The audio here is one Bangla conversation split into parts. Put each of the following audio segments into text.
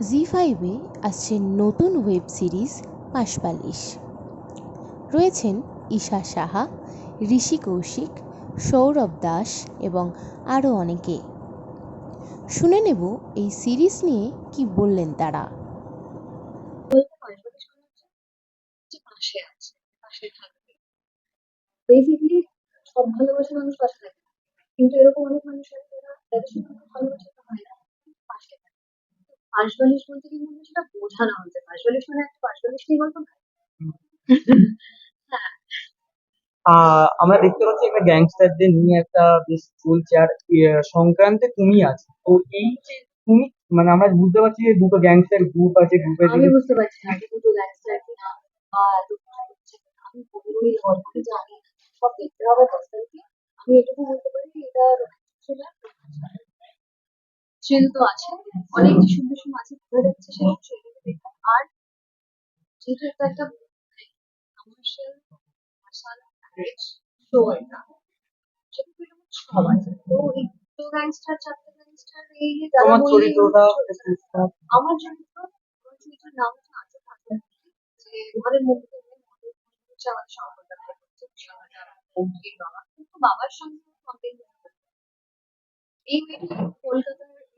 জি ফাইভে আসছে নতুন ওয়েব সিরিজ পাশবালিশ রয়েছেন ঈশা সাহা, ঋষি কৌশিক, সৌরভ দাস এবং আরও অনেকে। শুনে নেব এই সিরিজ নিয়ে কি বললেন তারা। বেসিক্যালি সব ভালোবাসা মানুষ পাশে থাকে কিন্তু এরকম অনেক মানুষ আছে যারা ভালোবাসা হয় না। পাশবালিশ বলতে কিন্তু আমরা সেটা বোঝানো হচ্ছে। পাশবালিশ মানে একটা পাশবালিশ নিয়ে গল্প হ্যাঁ। আহ আমরা দেখতে পাচ্ছি একটা গ্যাংস্টারদের নিয়ে একটা বেশ চলছে আর সংক্রান্তে তুমি আছে। তো এই যে তুমি মানে আমরা বুঝতে পারছি যে দুটো গ্যাংস্টার গ্রুপ আছে গ্রুপের আমি বুঝতে পারছি না দুটো গ্যাংস্টার কি না। আমি গল্পটি জানি সব দেখতে হবে আমি এটুকু বলতে পারি এটা থ্রিল তো আছে অনেক সুন্দর সুন্দর আছে বোঝা যাচ্ছে দেখে আর যেহেতু এটা একটা কমার্শিয়াল মশালা প্যাকেজ শো এটা সেটা তো এরকম সব আছে তো এই দুটো গ্যাংস্টার চারটে গ্যাংস্টার এই যে তোমার চরিত্রটা আমার চরিত্র আমার চরিত্রের নাম হচ্ছে আজও যে সম্পর্কটা বাবা। কিন্তু বাবার সঙ্গে কমপ্লেন এই মেয়েটি কলকাতার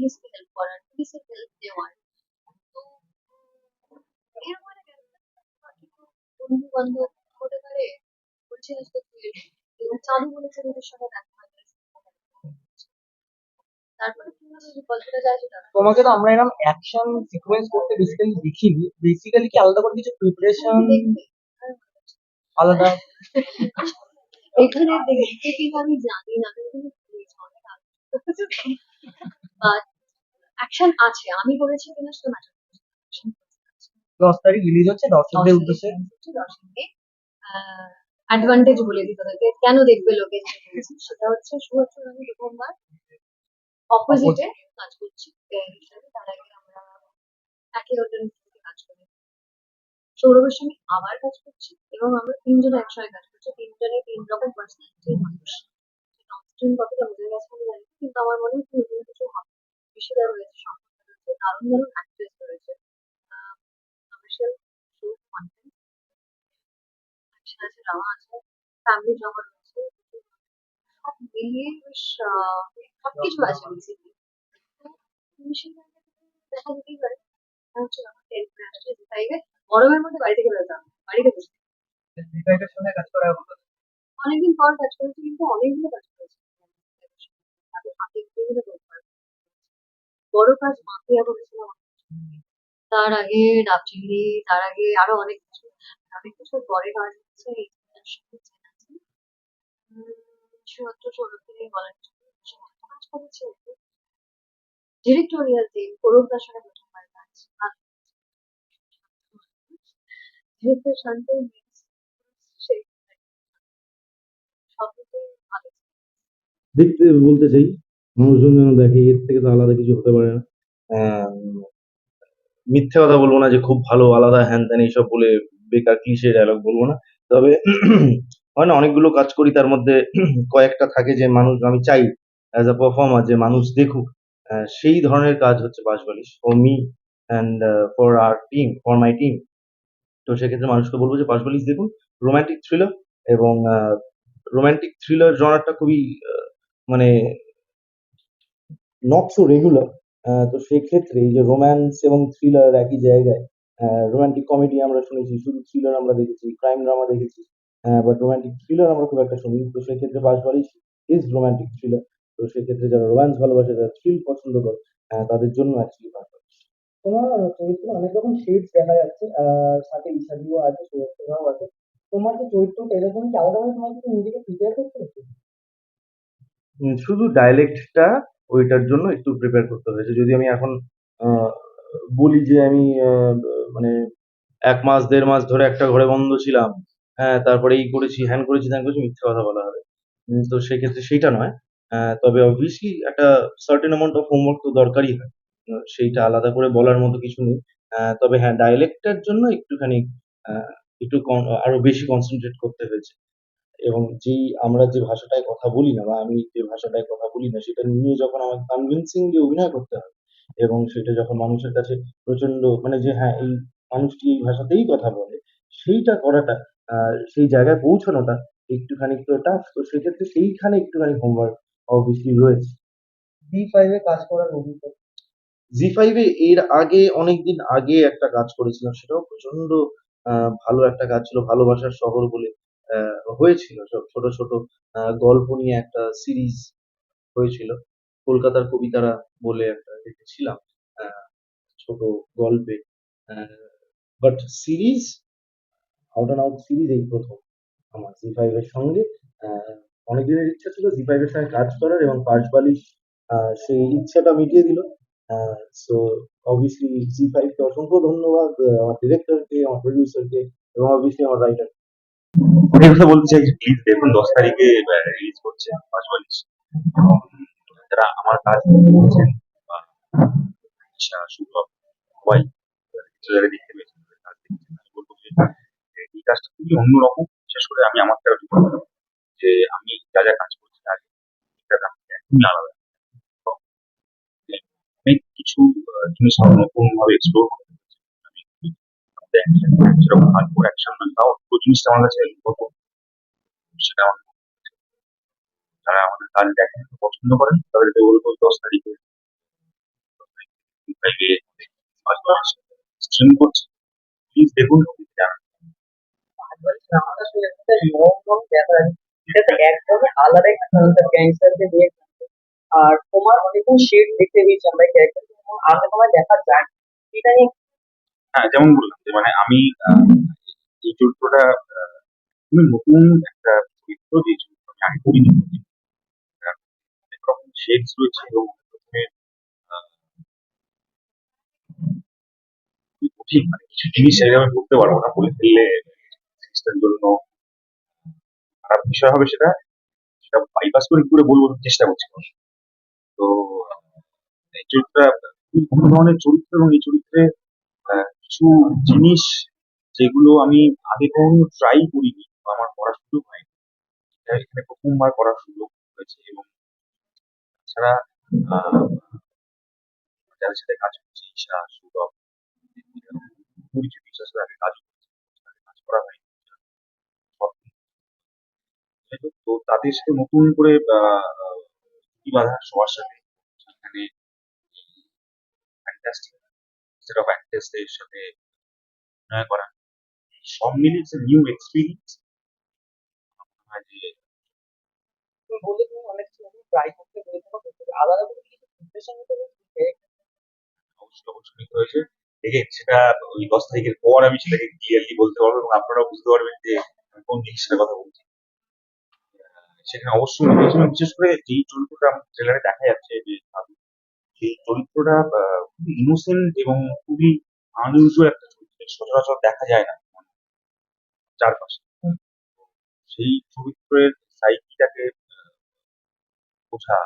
পুলিশকে হেল্প করার পুলিশের হেল্প দেওয়ার তো বন্ধু বান্ধব হতে পারে বলছি চালু বলেছে ওদের সঙ্গে দেখা তারপরে কি গল্পটা যায় সেটা তোমাকে তো আমরা এরকম অ্যাকশন সিকোয়েন্স করতে বেসিক্যালি দেখিনি। বেসিক্যালি কি আলাদা করে কিছু প্রিপারেশন আলাদা। এখানে দেখতে কিনা আমি জানি না। বাট অ্যাকশন আছে আমি করেছি কিনা সেটা ম্যাটার দশ তারিখ রিলিজ হচ্ছে দর্শকদের উদ্দেশ্যে। অ্যাডভান্টেজ বলে দিই তোদেরকে কেন দেখবে লোকে সেটা হচ্ছে? সুহৃদ আমি প্রথমবার অপোজিটে কাজ করছি হিসেবে তার আগে আমরা একে অন্যের কাজ করি। সৌরভের সঙ্গে আবার কাজ করছি এবং আমরা তিনজনে একসঙ্গে কাজ করছি। তিনজনে তিন রকম পার্সোনালিটির মানুষ। নন কতটা বোঝা গেছে আমি জানি কিন্তু আমার মনে হয় নতুন কিছু হবে। ঋষিদা রয়েছে সম্পর্ক রয়েছে দারুণ দারুণ অ্যাক্ট্রেস রয়েছে। কমার্শিয়াল শো কন্টেন্ট অ্যাকশন আছে ড্রামা আছে ফ্যামিলি ড্রামা রয়েছে। সব মিলিয়ে বেশ আহ, সবকিছু আছে দেখা যেতেই পারে। তাইবে গরমের মধ্যে বাড়ি থেকে বেরোতে বাড়িতে বসে। বিবেকের সঙ্গে কাজ করা অনেকদিন পর কাজ করেছি কিন্তু অনেকগুলো কাজ করেছি তাদের হাতে বিভিন্ন বই করা। বড় কাজ মাফিয়া করেছিলাম তার আগে ডাব চিংড়ি তার আগে আরও অনেক কিছু অনেক কিছু পরে কাজ হচ্ছে। উম, শুধুমাত্র ষোলোতে বলার কাজ করেছি ডিরেক্টোরিয়াল টিম করুণদার সঙ্গে প্রথমবার কাজ দেখতে বলতে চাই মানুষজন যেন দেখে এর থেকে তো আলাদা কিছু হতে পারে না। আহ, মিথ্যে কথা বলব না যে খুব ভালো আলাদা হ্যান ত্যান এইসব বলে বেকার ক্লিশে ডায়লগ বলব না। তবে হয় না অনেকগুলো কাজ করি তার মধ্যে কয়েকটা থাকে যে মানুষ আমি চাই অ্যাজ আ পারফর্মার যে মানুষ দেখুক সেই ধরনের কাজ হচ্ছে Banshbalish. For me and for our team for my team তো সেক্ষেত্রে মানুষকে বলব যে বাঁশবালিশ দেখুন রোমান্টিক থ্রিলার এবং রোমান্টিক থ্রিলার জনারটা খুবই মানে নট সো রেগুলার তো সেক্ষেত্রে এই যে রোম্যান্স এবং থ্রিলার একই জায়গায় রোমান্টিক কমেডি আমরা শুনেছি শুধু থ্রিলার আমরা দেখেছি ক্রাইম ড্রামা দেখেছি বাট রোমান্টিক থ্রিলার আমরা খুব একটা শুনি তো সেক্ষেত্রে বাঁশবালিশ ইজ রোমান্টিক থ্রিলার তো সেক্ষেত্রে যারা রোম্যান্স ভালোবাসে যারা থ্রিল পছন্দ করে আহ, তাদের জন্য অ্যাকচুয়ালি বাঁশবালিশ তোমার চরিত্রে অনেক রকম শেডস দেখা যাচ্ছে আর সাথে ইশাদিও আছে সুরক্ষাও আছে। তোমার যে চরিত্রটা জন্য কি আলাদাভাবে তোমার কিছু নিজেকে প্রিপেয়ার করতে শুধু ডায়ালেক্টটা ওইটার জন্য একটু প্রিপেয়ার করতে হয়েছে যদি আমি এখন বলি যে আমি মানে এক মাস, দেড় মাস ধরে একটা ঘরে বন্ধ ছিলাম হ্যাঁ তারপরে এই করেছি, হ্যান করেছি, ত্যান করেছি, মিথ্যে কথা বলা হবে। তো সেক্ষেত্রে সেইটা নয়। তবে অবভিয়াসলি একটা সার্টেন অ্যামাউন্ট অফ হোমওয়ার্ক তো দরকারই হয়। সেইটা আলাদা করে বলার মতো কিছু নেই। তবে হ্যাঁ ডায়ালেক্টটার জন্য একটুখানি একটু আরও বেশি কনসেন্ট্রেট করতে হয়েছে। এবং যেই আমরা যে ভাষাটায় কথা বলি না বা আমি যে ভাষাটায় কথা বলি না সেটা নিয়ে যখন আমাকে কনভিনসিংলি অভিনয় করতে হয় এবং সেটা যখন মানুষের কাছে প্রচণ্ড মানে যে হ্যাঁ এই মানুষটি এই ভাষাতেই কথা বলে সেইটা করাটা সেই জায়গায় পৌঁছানোটা একটুখানি তো টাফ তো সেক্ষেত্রে সেইখানে একটুখানি হোমওয়ার্ক অবভিয়াসলি রয়েছে। বি ফাইভে কাজ করার অভিজ্ঞতা? জি ফাইভে এর আগে অনেকদিন আগে একটা কাজ করেছিলাম সেটাও প্রচণ্ড আহ, ভালো একটা কাজ ছিল ভালোবাসার শহর বলে। হয়েছিল। সব ছোট ছোট গল্প নিয়ে একটা সিরিজ হয়েছিল। কলকাতার কবিতারা বলে একটা দেখেছিলাম ছোট গল্পে। But series out and out series এই প্রথম। আমার জি ফাইভের সঙ্গে আহ, অনেকদিনের ইচ্ছা ছিল জি ফাইভের সঙ্গে কাজ করার এবং আহ, সেই ইচ্ছাটা মিটিয়ে দিল। সো অবভিয়াসলি জি ফাইভকে অসংখ্য ধন্যবাদ আমার ডিরেক্টরকে আমার প্রডিউসারকে এবং অবভিয়াসলি আমার রাইটার ওই কথা বলতে চাই প্লিজ দেখুন দশ তারিখে রিলিজ করছে পাঁচবালিশ এবং যারা আমার কাজ করছেন শুভ্রব সবাই দেখতে পেয়েছেন কাজ আমি বলব এই কাজটা খুবই অন্যরকম, বিশেষ করে আমি আমার বলব যে আমি যা যা কাজ করছি আগে একদমই আলাদা। অনেক কিছু জিনিস আমার নতুন ভাবে এক্সপ্লোর আমি আমাদের action যেরকম হার্ডকোর অ্যাকশন সেটা আমার যারা আমাদের কাজ দেখেন পছন্দ করেন, তাদেরকে দশ তারিখে। স্ট্রিম করছে। প্লিজ দেখুন। একদমই আলাদা কালচার নিয়ে আর তোমার অনেকগুলো শেড দেখতে পেয়েছি আমরা ক্যারেক্টার তোমার দেখা যায়। এটা হ্যাঁ যেমন বললাম যে মানে আমি এই চরিত্রটা খুবই নতুন একটা চরিত্র যে চরিত্র আমি আগে করিনি অনেক রকম শেডস রয়েছে এবং প্রথমে কঠিন মানে কিছু জিনিস সেইভাবে করতে পারব না, বলে ফেললে জিনিসটার জন্য খারাপ বিষয় হবে সেটা সেটা বাইপাস করে করে বলব চেষ্টা করছি। তো, এই চরিত্রটা অন্য ধরনের চরিত্র এবং এই চরিত্রে কিছু জিনিস যেগুলো আমি আগে কখনো ট্রাই করিনি বা আমার করার সুযোগ হয়নি। এখানে প্রথমবার করার সুযোগ হয়েছে এবং তাছাড়া যাদের সাথে কাজ করছি ঈশা পরিচিত ঈশার সাথে আগে কাজ করছি কাজ করা হয়নি। তো তাদের সাথে নতুন করে আহ, সবার সাথে সেখানে ফ্যান্টাস্টিক সেট অফ অ্যাক্টার্সদের সাথে অভিনয় করা। সব ইটস নিউ এক্সপিরিয়েন্স যে সেটা ওই দশ তারিখের পর আমি সেটাকে ক্লিয়ারলি বলতে পারব এবং আপনারাও বুঝতে পারবেন যে কোন জিনিসটার কথা বলছি। সেখানে অবশ্যই বিশেষ করে যেই চরিত্রটা ট্রেলারে দেখা যাচ্ছে যে সেই চরিত্রটা খুবই ইনোসেন্ট এবং খুবই আনইউজুয়াল একটা চরিত্র। সচরাচর দেখা যায় না চারপাশে। সেই চরিত্রের সাইকিটাকে বোঝা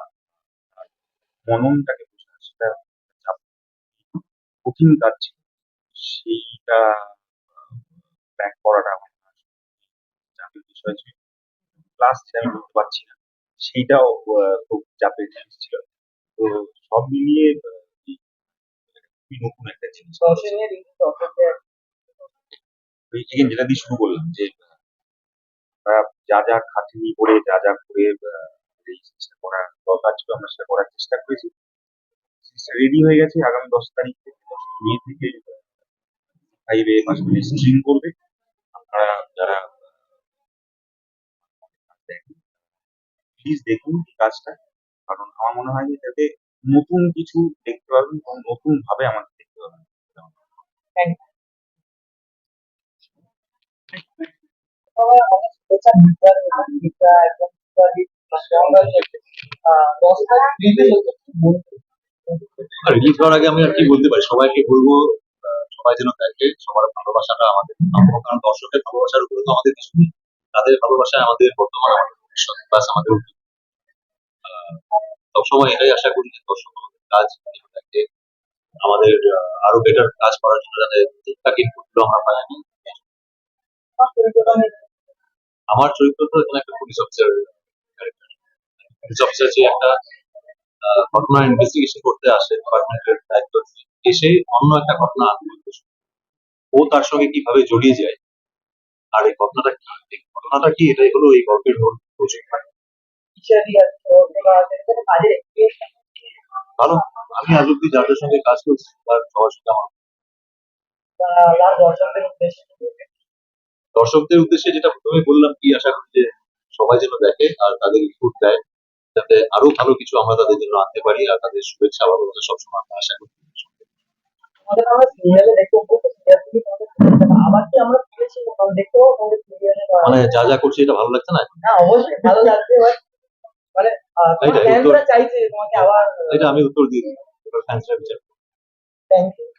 মননটাকে বোঝা সেটা কঠিন কাজ ছিল। সেইটা ব্যাক করাটা আমার চাপের বিষয় ছিল। প্লাস যেটা আমি করতে পারছি না। সেইটাও খুব চাপের জিনিস ছিল। তো সব মিলিয়ে খুবই নতুন একটা জিনিস। again যেটা দিয়ে শুরু করলাম যে যা যা খাটনি করে যা যা করে এই জিনিসটা করা দরকার ছিল আমরা সেটা করার চেষ্টা করেছি। রেডি হয়ে গেছে আগামী দশ তারিখ থেকে দশ মে থেকে ফাইভে মাসগুলি স্ট্রিম করবে। আপনারা যারা প্লিজ দেখুন এই কাজটা। কারণ আমার মনে হয় যে এটাতে নতুন কিছু দেখতে পাবেন এবং নতুন ভাবে আমাদের দেখতে তারিখ রিলিজ রিলিজ হওয়ার আগে আমি আর কি বলতে পারি, সবাইকে বলব সবাই যেন দেখে, সবার ভালোবাসাটা আমাদের। কারণ দর্শকের ভালোবাসার উপরে তো আমাদের কিছু তাদের ভালোবাসায় আমাদের বর্তমান আমাদের ভবিষ্যৎ প্লাস আমাদের সবসময় এটাই আশা করি যে দর্শক আমাদের কাজ দেখে আমাদের আরও বেটার কাজ করার জন্য যাতে ঠিকঠাক ইনপুটগুলো আমরা পাই আমি আমার চরিত্র তো এখানে একটা পুলিশ অফিসার পুলিশ অফিসার যে একটা ঘটনা ইনভেস্টিগেশন করতে আসে ডিপার্টমেন্টের দায়িত্ব এসে অন্য একটা ঘটনা ও তার সঙ্গে কীভাবে জড়িয়ে যায় আর এই ঘটনাটা কি এই ঘটনাটা কি এটাই হলো এই গল্পের মূল প্রজেক্ট। এক্সপিরিয়েন্স ভালো। আমি আজ অব্দি যাদের সঙ্গে কাজ করছি তার সবার সঙ্গে আমার দর্শকদের উদ্দেশ্যে যেটা প্রথমে বললাম কি আশা করি যে সবাই যেন দেখে আর তাদের ইনপুট দেয় যাতে আরও ভালো কিছু আমরা তাদের জন্য আনতে পারি আর তাদের শুভেচ্ছা ভালোবাসা সবসময় আমরা আশা করি। মানে যা যা করছি এটা ভালো লাগছে না? অবশ্যই ভালো লাগছে মানে ফ্যানরা চাইছে তোমাকে আবার এটা আমি উত্তর দিয়ে দিই ফ্যান্সরা বিচার থ্যাংক ইউ